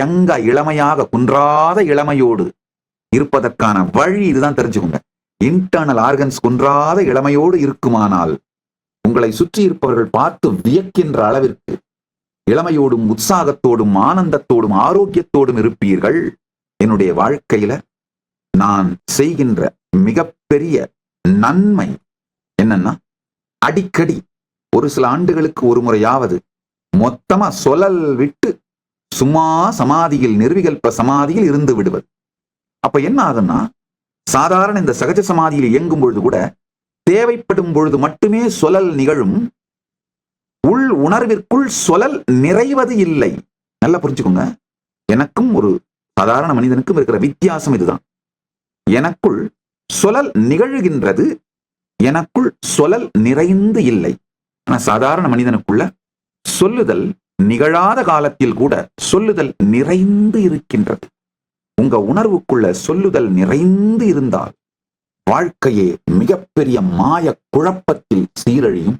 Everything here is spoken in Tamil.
யங்கா இளமையாக குன்றாத இளமையோடு இருப்பதற்கான வழி இதுதான் தெரிஞ்சுக்கோங்க. இன்டர்னல் ஆர்கன்ஸ் குன்றாத இளமையோடு இருக்குமானால் உங்களை சுற்றி இருப்பவர்கள் பார்த்து வியக்கின்ற அளவிற்கு இளமையோடும் உற்சாகத்தோடும் ஆனந்தத்தோடும் ஆரோக்கியத்தோடும் இருப்பீர்கள். என்னுடைய வாழ்க்கையில நான் செய்கின்ற மிகப்பெரிய நன்மை என்னன்னா அடிக்கடி ஒரு சில ஆண்டுகளுக்கு ஒரு முறையாவது மொத்தமா சொலல் விட்டு சும்மா சமாதியில் நிர்விகல்ப சமாதியில் இருந்து விடுவது. அப்ப என்ன ஆகும்னா சாதாரண இந்த சகஜ சமாதியில் இயங்கும் பொழுது கூட தேவைப்படும் பொழுது மட்டுமே சொலல் நிகழும் உள் உணர்விற்குள் சொலல் நிறைவது இல்லை. நல்லா புரிஞ்சுக்கோங்க. எனக்கும் ஒரு சாதாரண மனிதனுக்கும் இருக்கிற வித்தியாசம் இதுதான். எனக்குள் சொலல் நிகழ்கின்றது எனக்குள் சொலல் நிறைந்து இல்லை. ஆனா சாதாரண மனிதனுக்குள்ள சொல்லுதல் நிகழாத காலத்தில் கூட சொல்லுதல் நிறைந்து இருக்கின்றது. உங்க உணர்வுக்குள்ள சொல்லுதல் நிறைந்து இருந்தால் வாழ்க்கையே மிகப்பெரிய மாய குழப்பத்தில் சீரழியும்.